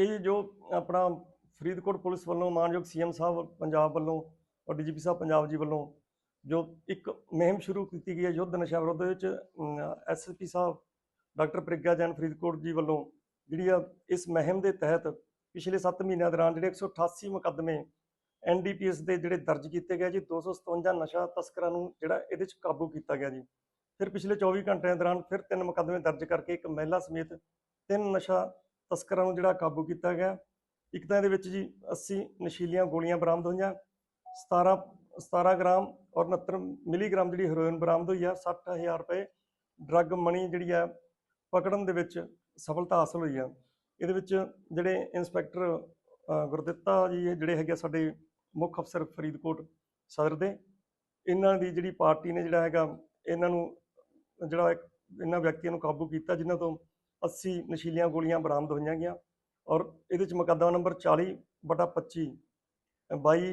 ਇਹ ਜੋ ਆਪਣਾ ਫਰੀਦਕੋਟ ਪੁਲਿਸ ਵੱਲੋਂ ਮਾਨਯੋਗ ਸੀਐਮ ਸਾਹਿਬ ਪੰਜਾਬ ਵੱਲੋਂ ਔਰ ਡੀਜੀਪੀ ਸਾਹਿਬ ਪੰਜਾਬ ਜੀ ਵੱਲੋਂ ਜੋ ਇੱਕ ਮੁਹਿੰਮ ਸ਼ੁਰੂ ਕੀਤੀ ਗਈ ਹੈ ਯੁੱਧ ਨਸ਼ਾ ਵਿਰੁੱਧ ਦੇ ਵਿੱਚ ਐਸਐਸਪੀ ਸਾਹਿਬ, ਡਾਕਟਰ ਪ੍ਰਿਗਿਆ ਜੈਨ ਫਰੀਦਕੋਟ ਜੀ ਵੱਲੋਂ ਜਿਹੜੀ ਆ ਇਸ ਮੁਹਿੰਮ ਦੇ ਤਹਿਤ ਪਿਛਲੇ 7 ਮਹੀਨਿਆਂ ਦੌਰਾਨ ਜਿਹੜੇ 188 ਮੁਕੱਦਮੇ ਐਨਡੀਪੀਐਸ ਦੇ ਜਿਹੜੇ ਦਰਜ ਕੀਤੇ ਗਏ ਜੀ 257 ਨਸ਼ਾ ਤਸਕਰਾਂ ਨੂੰ ਜਿਹੜਾ ਇਹਦੇ ਵਿੱਚ ਕਾਬੂ ਕੀਤਾ ਗਿਆ ਜੀ। ਫਿਰ ਪਿਛਲੇ 24 ਘੰਟਿਆਂ ਦੌਰਾਨ ਫਿਰ ਤਿੰਨ ਮੁਕੱਦਮੇ ਦਰਜ ਕਰਕੇ ਇੱਕ ਮਹਿਲਾ ਸਮੇਤ ਤਿੰਨ ਨਸ਼ਾ ਤਸਕਰਾਂ ਨੂੰ ਜਿਹੜਾ ਕਾਬੂ ਕੀਤਾ ਗਿਆ। ਇੱਕ ਤਾਂ ਇਹਦੇ ਵਿੱਚ ਜੀ 80 ਨਸ਼ੀਲੀਆਂ ਗੋਲੀਆਂ ਬਰਾਮਦ ਹੋਈਆਂ 17 17 ਗ੍ਰਾਮ ਔਰ 69 ਮਿਲੀਗ੍ਰਾਮ ਜਿਹੜੀ ਹੈਰੋਇਨ ਬਰਾਮਦ ਹੋਈ ਆ 60000 ਰੁਪਏ ਡਰੱਗ ਮਣੀ ਜਿਹੜੀ ਆ ਪਕੜਨ ਦੇ ਵਿੱਚ ਸਫਲਤਾ ਹਾਸਲ ਹੋਈ ਆ। ਇਹਦੇ ਵਿੱਚ ਜਿਹੜੇ ਇੰਸਪੈਕਟਰ ਗੁਰਦਿੱਤਾ ਜੀ ਜਿਹੜੇ ਹੈਗੇ ਆ ਸਾਡੇ ਮੁੱਖ ਅਫਸਰ ਫਰੀਦਕੋਟ ਸਦਰ ਦੇ, ਇਹਨਾਂ ਦੀ ਜਿਹੜੀ ਪਾਰਟੀ ਨੇ ਜਿਹੜਾ ਹੈਗਾ, ਇਹਨਾਂ ਨੂੰ ਜਿਹੜਾ ਇਹਨਾਂ ਵਿਅਕਤੀਆਂ ਨੂੰ ਕਾਬੂ ਕੀਤਾ, ਜਿਨ੍ਹਾਂ ਤੋਂ 80 ਨਸ਼ੀਲੀਆਂ ਗੋਲੀਆਂ ਬਰਾਮਦ ਹੋਈਆਂ ਗਈਆਂ ਔਰ ਇਹਦੇ 'ਚ ਮੁਕੱਦਮਾ ਨੰਬਰ 40 ਬਟਾ 25 22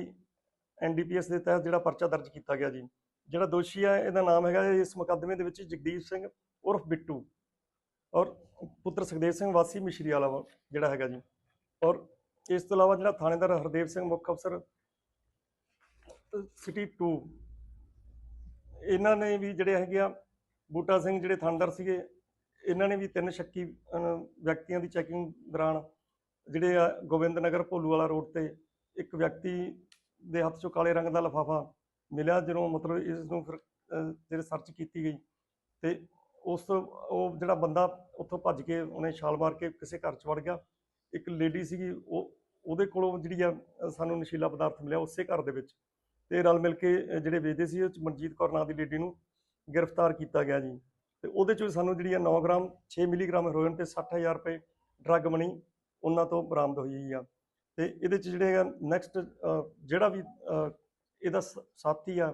ਐਨਡੀਪੀਐਸ ਦੇ ਤਹਿਤ ਜਿਹੜਾ ਪਰਚਾ ਦਰਜ ਕੀਤਾ ਗਿਆ ਜੀ, ਜਿਹੜਾ ਦੋਸ਼ੀ ਹੈ ਇਹਦਾ ਨਾਮ ਹੈਗਾ ਇਸ ਮੁਕੱਦਮੇ ਦੇ ਵਿੱਚ ਜਗਦੀਪ ਸਿੰਘ ਉਰਫ ਬਿੱਟੂ ਔਰ ਪੁੱਤਰ ਸੁਖਦੇਵ ਸਿੰਘ, ਵਾਸੀ ਮਿਸ਼ਰੀ ਵਾਲਾ ਵਾ, ਜਿਹੜਾ ਹੈਗਾ ਜੀ। ਔਰ ਇਸ ਤੋਂ ਇਲਾਵਾ ਜਿਹੜਾ ਥਾਣੇਦਾਰ ਹਰਦੇਵ ਸਿੰਘ, ਮੁੱਖ ਅਫਸਰ ਸਿਟੀ 2 ਇਹਨਾਂ ਨੇ ਵੀ ਜਿਹੜੇ ਹੈਗੇ ਆ, ਬੂਟਾ ਸਿੰਘ ਜਿਹੜੇ ਥਾਣੇਦਾਰ ਸੀਗੇ ਇਹਨਾਂ ਨੇ ਵੀ ਤਿੰਨ ਸ਼ੱਕੀ ਵਿਅਕਤੀਆਂ ਦੀ ਚੈਕਿੰਗ ਦੌਰਾਨ ਜਿਹੜੇ ਆ ਗੋਬਿੰਦ ਨਗਰ ਭੋਲੂ ਵਾਲਾ ਰੋਡ ਤੇ ਇੱਕ ਵਿਅਕਤੀ ਦੇ ਹੱਥ 'ਚੋਂ ਕਾਲੇ ਰੰਗ ਦਾ ਲਫਾਫਾ ਮਿਲਿਆ, ਜਦੋਂ ਮਤਲਬ ਇਸ ਨੂੰ ਫਿਰ ਜਿਹੜੇ ਸਰਚ ਕੀਤੀ ਗਈ ਤੇ ਉਸ, ਉਹ ਜਿਹੜਾ ਬੰਦਾ ਉੱਥੋਂ ਭੱਜ ਕੇ ਉਹਨੇ ਛਾਲ ਮਾਰ ਕੇ ਕਿਸੇ ਘਰ 'ਚ ਵੜ ਗਿਆ। ਇੱਕ ਲੇਡੀ ਸੀਗੀ, ਉਹ, ਉਹਦੇ ਕੋਲੋਂ ਜਿਹੜੀ ਆ ਸਾਨੂੰ ਨਸ਼ੀਲਾ ਪਦਾਰਥ ਮਿਲਿਆ ਉਸੇ ਘਰ ਦੇ ਵਿੱਚ ਤੇ ਰਲ ਮਿਲ ਕੇ ਜਿਹੜੇ ਵੇਚਦੇ ਸੀ ਉਹ 'ਚ ਮਨਜੀਤ ਕੌਰ ਨਾਂ ਦੀ ਲੇਡੀ ਨੂੰ ਗ੍ਰਿਫਤਾਰ ਕੀਤਾ ਗਿਆ ਜੀ। ਤੇ ਉਹਦੇ ਚੋਂ ਸਾਨੂੰ ਜਿਹੜੀ ਆ 9 ਗ੍ਰਾਮ 6 ਮਿਲੀਗ੍ਰਾਮ ਹੈਰੋਇਨ ਤੇ 60000 ਰੁਪਏ ਡਰੱਗ ਮਨੀ ਉਹਨਾਂ ਤੋਂ ਬਰਾਮਦ ਹੋਈ ਆ। ਤੇ ਇਹਦੇ ਚ ਜਿਹੜੇ ਆ ਨੈਕਸਟ ਜਿਹੜਾ ਵੀ ਇਹਦਾ ਸਾਥੀ ਆ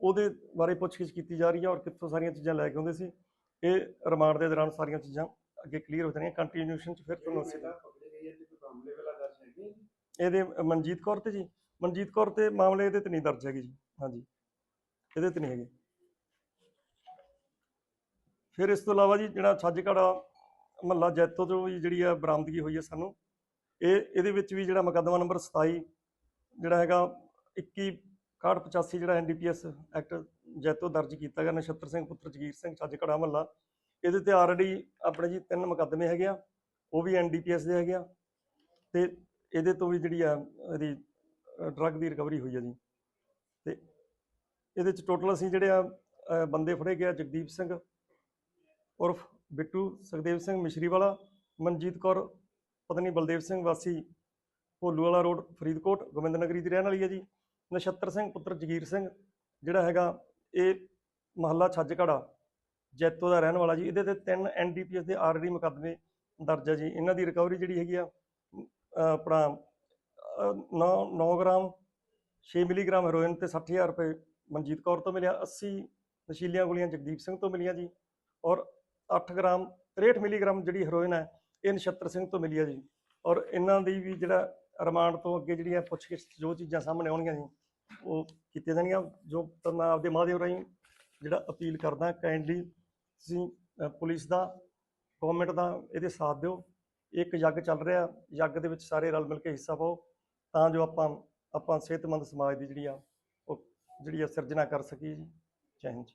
ਉਹਦੇ ਬਾਰੇ ਪੁੱਛਗਿੱਛ ਕੀਤੀ ਜਾ ਰਹੀ ਹੈ ਔਰ ਕਿੱਥੋਂ ਸਾਰੀਆਂ ਚੀਜ਼ਾਂ ਲੈ ਕੇ ਆਉਂਦੇ ਸੀ। ਇਹ ਰਿਮਾਂਡ ਦੇ ਦੌਰਾਨ ਸਾਰੀਆਂ ਚੀਜ਼ਾਂ ਅੱਗੇ ਕਲੀਅਰ ਹੋ ਜਾਣਗੀਆਂ ਕੰਟੀਨਿਊਸ਼ਨ ਚ ਫਿਰ ਤੁਹਾਨੂੰ ਅਸੀਂ ਇਹਦੇ ਮਨਜੀਤ ਕੌਰ ਤੇ ਜੀ। ਮਨਜੀਤ ਕੌਰ ਤੇ ਮਾਮਲੇ ਇਹਦੇ ਤੇ ਨਹੀਂ ਦਰਜ ਹੈਗੇ ਜੀ। ਹਾਂਜੀ। ਇਹਦੇ ਤੇ ਨਹੀਂ ਹੈਗੇ। ਫਿਰ ਇਸ ਤੋਂ ਇਲਾਵਾ ਜੀ ਜਿਹੜਾ ਛੱਜਕੜਾ ਮਹੱਲਾ ਜੈਤੋ ਤੋਂ ਵੀ ਜਿਹੜੀ ਆ ਬਰਾਮਦਗੀ ਹੋਈ ਹੈ ਸਾਨੂੰ, ਇਹ, ਇਹਦੇ ਵਿੱਚ ਵੀ ਜਿਹੜਾ ਮੁਕੱਦਮਾ ਨੰਬਰ 27 ਜਿਹੜਾ ਹੈਗਾ 21 6185 ਜਿਹੜਾ ਐਨਡੀਪੀਐਸ ਐਕਟ ਜੈਤੋ ਦਰਜ ਕੀਤਾ ਗਿਆ, ਨਛੱਤਰ ਸਿੰਘ ਪੁੱਤਰ ਜਗੀਰ ਸਿੰਘ ਛੱਜਕੜਾ ਮਹੱਲਾ। ਇਹਦੇ ਤੇ ਆਲਰੇਡੀ ਆਪਣੇ ਜੀ ਤਿੰਨ ਮੁਕੱਦਮੇ ਹੈਗੇ ਆ, ਉਹ ਵੀ ਐਨਡੀਪੀਐਸ ਦੇ ਹੈਗੇ ਆ ਤੇ ਇਹਦੇ ਤੋਂ ਵੀ ਜਿਹੜੀ ਆ ਇਹਦੀ ਡਰੱਗ ਦੀ ਰਿਕਵਰੀ ਹੋਈ ਹੈ ਜੀ। ਤੇ ਇਹਦੇ ਚ ਟੋਟਲ ਅਸੀਂ ਜਿਹੜੇ ਆ ਬੰਦੇ ਫੜੇ ਗਏ ਆ ਜਗਦੀਪ ਸਿੰਘ ਉਰਫ ਬਿੱਟੂ ਸੁਖਦੇਵ ਸਿੰਘ ਮਿਸ਼ਰੀ ਵਾਲਾ, ਮਨਜੀਤ ਕੌਰ, ਪਤਨੀ ਬਲਦੇਵ ਸਿੰਘ ਵਾਸੀ ਭੋਲੂਵਾਲਾ ਰੋਡ, ਫਰੀਦਕੋਟ ਗੋਬਿੰਦ ਨਗਰੀ ਦੀ ਰਹਿਣ ਵਾਲੀ ਹੈ ਜੀ। ਨਛੱਤਰ ਸਿੰਘ ਪੁੱਤਰ ਜਗੀਰ ਸਿੰਘ, ਜਿਹੜਾ ਹੈਗਾ ਇਹ ਮਹੱਲਾ ਛੱਜਕੜਾ ਜੈਤੋ ਦਾ ਰਹਿਣ ਵਾਲਾ ਜੀ। ਇਹਦੇ ਤੇ ਤਿੰਨ ਐਨਡੀਪੀਐਸ ਦੇ ਆਲਰੇਡੀ ਮੁਕੱਦਮੇ ਦਰਜ ਹੈ ਜੀ। ਇਹਨਾਂ ਦੀ ਰਿਕਵਰੀ ਜਿਹੜੀ ਹੈਗੀ ਆ ਆਪਣਾ 9 9 ਗ੍ਰਾਮ 6 ਮਿਲੀਗ੍ਰਾਮ ਹੈਰੋਇਨ ਤੇ 60000 ਰੁਪਏ ਮਨਜੀਤ ਕੌਰ ਤੋਂ ਮਿਲਿਆ। 80 ਨਸ਼ੀਲੀਆਂ ਗੋਲੀਆਂ ਜਗਦੀਪ ਸਿੰਘ ਤੋਂ ਮਿਲੀਆਂ ਜੀ। ਔਰ 8 ਗ੍ਰਾਮ 63 ਮਿਲੀਗ੍ਰਾਮ ਜਿਹੜੀ ਹੈਰੋਇਨ ਹੈ, ਇਹ ਨਛੱਤਰ ਸਿੰਘ ਤੋਂ ਮਿਲੀ ਹੈ ਜੀ। ਔਰ ਇਹਨਾਂ ਦੀ ਵੀ ਜਿਹੜਾ ਰਿਮਾਂਡ ਤੋਂ ਅੱਗੇ ਜਿਹੜੀਆਂ ਪੁੱਛਗਿੱਛ ਜੋ ਚੀਜ਼ਾਂ ਸਾਹਮਣੇ ਆਉਣਗੀਆਂ ਜੀ, ਉਹ ਕੀਤੀਆਂ ਜਾਣਗੀਆਂ। ਜੋ ਮੈਂ ਆਪਦੇ ਮਾਧਿਅਮ ਰਾਹੀਂ ਜਿਹੜਾ ਅਪੀਲ ਕਰਦਾ, ਕਾਈਂਡਲੀ ਤੁਸੀਂ ਪੁਲਿਸ ਦਾ, ਗਵਰਨਮੈਂਟ ਦਾ ਇਹਦੇ ਸਾਥ ਦਿਓ। ਇੱਕ ਯੱਗ ਚੱਲ ਰਿਹਾ, ਯੱਗ ਦੇ ਵਿੱਚ ਸਾਰੇ ਰਲ ਮਿਲ ਕੇ ਹਿੱਸਾ ਪਾਓ, ਤਾਂ ਜੋ ਆਪਾਂ ਆਪਾਂ ਸਿਹਤਮੰਦ ਸਮਾਜ ਦੀ ਜਿਹੜੀ ਆ, ਉਹ ਜਿਹੜੀ ਆ ਸਿਰਜਣਾ ਕਰ ਸਕੀਏ ਜੀ। ਜੈ ਹਿੰਦ